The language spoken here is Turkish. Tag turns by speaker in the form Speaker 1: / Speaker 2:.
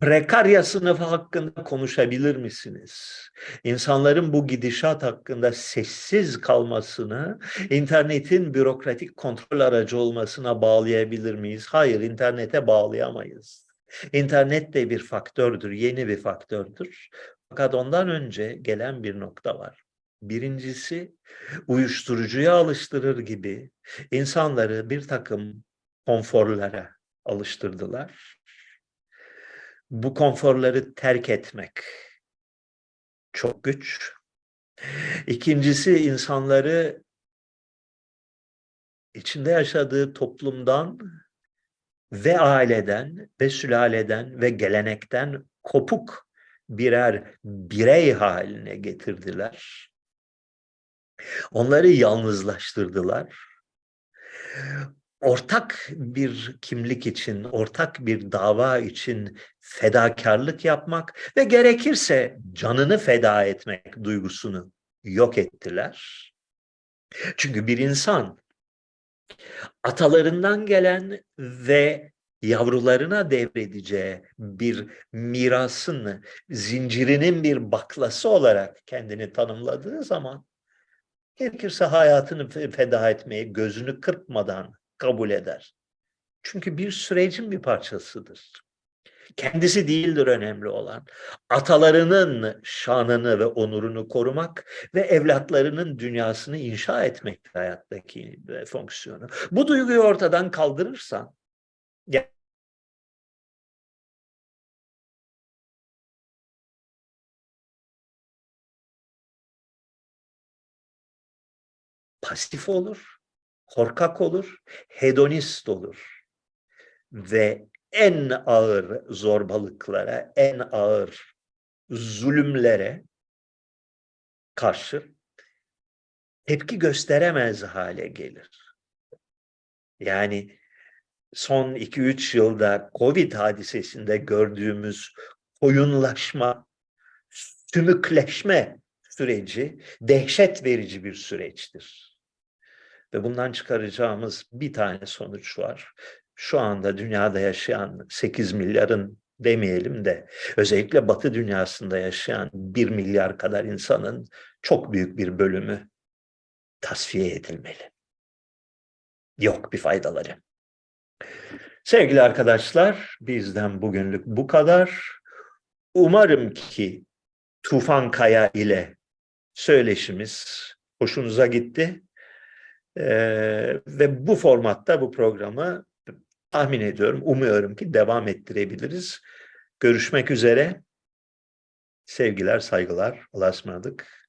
Speaker 1: Prekarya sınıfı hakkında konuşabilir misiniz? İnsanların bu gidişat hakkında sessiz kalmasını internetin bürokratik kontrol aracı olmasına bağlayabilir miyiz? Hayır, internete bağlayamayız. İnternet de bir faktördür, yeni bir faktördür. Fakat ondan önce gelen bir nokta var. Birincisi uyuşturucuya alıştırır gibi insanları bir takım konforlara alıştırdılar. Bu konforları terk etmek çok güç. İkincisi insanları içinde yaşadığı toplumdan ve aileden ve sülaleden ve gelenekten kopuk birer birey haline getirdiler. Onları yalnızlaştırdılar. Ortak bir kimlik için, ortak bir dava için fedakarlık yapmak ve gerekirse canını feda etmek duygusunu yok ettiler. Çünkü bir insan atalarından gelen ve yavrularına devredeceği bir mirasın zincirinin bir baklası olarak kendini tanımladığı zaman gerekirse hayatını fe- feda etmeye gözünü kırpmadan kabul eder. Çünkü bir sürecin bir parçasıdır. Kendisi değildir önemli olan. Atalarının şanını ve onurunu korumak ve evlatlarının dünyasını inşa etmektir hayattaki e, fonksiyonu. Bu duyguyu ortadan kaldırırsan pasif olur, korkak olur, hedonist olur ve en ağır zorbalıklara, en ağır zulümlere karşı tepki gösteremez hale gelir. Yani son 2-3 yılda Covid hadisesinde gördüğümüz koyunlaşma, sümükleşme süreci dehşet verici bir süreçtir. Ve bundan çıkaracağımız bir tane sonuç var. Şu anda dünyada yaşayan 8 milyarın demeyelim de özellikle Batı dünyasında yaşayan 1 milyar kadar insanın çok büyük bir bölümü tasfiye edilmeli. Yok bir faydaları. Sevgili arkadaşlar, bizden bugünlük bu kadar. Umarım ki Tufan Kaya ile söyleşimiz hoşunuza gitti. Ee, ve bu formatta bu programı tahmin ediyorum, umuyorum ki devam ettirebiliriz. Görüşmek üzere. Sevgiler, saygılar. Allah'a ısmarladık.